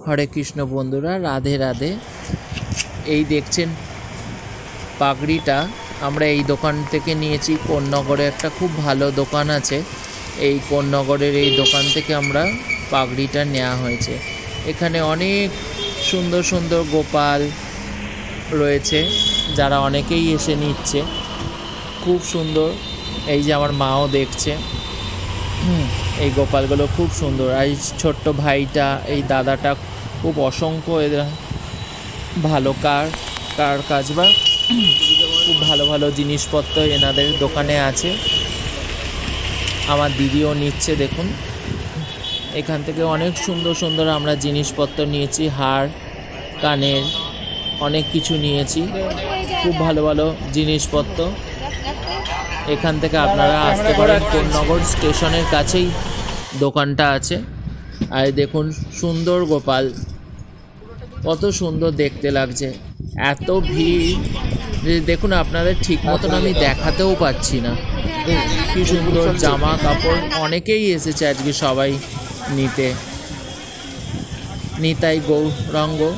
হরে কৃষ্ণ বন্ধুরা, রাধে রাধে। এই দেখছেন পাগড়িটা। আমরা এই দোকান থেকে নিয়েছি কোন্নগরে। একটা খুব ভালো দোকান আছে। এই কোন্নগরের এই দোকান থেকে আমরা পাগড়িটা নেওয়া হয়েছে। এখানে অনেক সুন্দর সুন্দর গোপাল রয়েছে, যারা অনেকেই এসে নিচ্ছে। খুব সুন্দর। এই যে আমার মাও দেখছে। এই গোপালগুলো খুব সুন্দর। আর এই ছোট্ট ভাইটা, এই দাদাটা খুব অসংখ্য এরা ভালো কার কার কাজ বা খুব ভালো ভালো জিনিসপত্র এনাদের দোকানে আছে। আমার দিদিও নিচ্ছে, দেখুন। এখান থেকে অনেক সুন্দর সুন্দর আমরা জিনিসপত্র নিয়েছি, হার, কানের, অনেক কিছু নিয়েছি। খুব ভালো ভালো জিনিসপত্র। এখান থেকে আপনারা আসতে পারেন কোন্নগর স্টেশনের কাছেই দোকানটা আছে। আর দেখুন, সুন্দর গোপাল। কত সুন্দর দেখতে লাগছে। এত ভিড়। দেখুন, আপনাদের ঠিক মতন আমি দেখাতেও পাচ্ছি না। কি সুন্দর জামা কাপড়। অনেকেই এসেছে আজকে সবাই নিতে। নিতাই গৌরঙ্গ,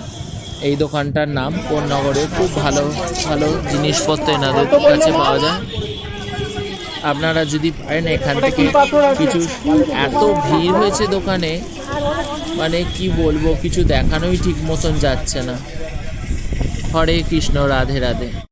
এই দোকানটার নাম কোন্নগরে খুব ভালো ভালো জিনিসপত্র এনাদের কাছে পাওয়া যায়। আপনারা যদি পারেন এখান থেকে কিছু এত ভিড় হয়েছে দোকানে মানে কি বলব, কিছু দেখানোই ঠিক মতন যাচ্ছে না। হরে কৃষ্ণ, রাধে রাধে।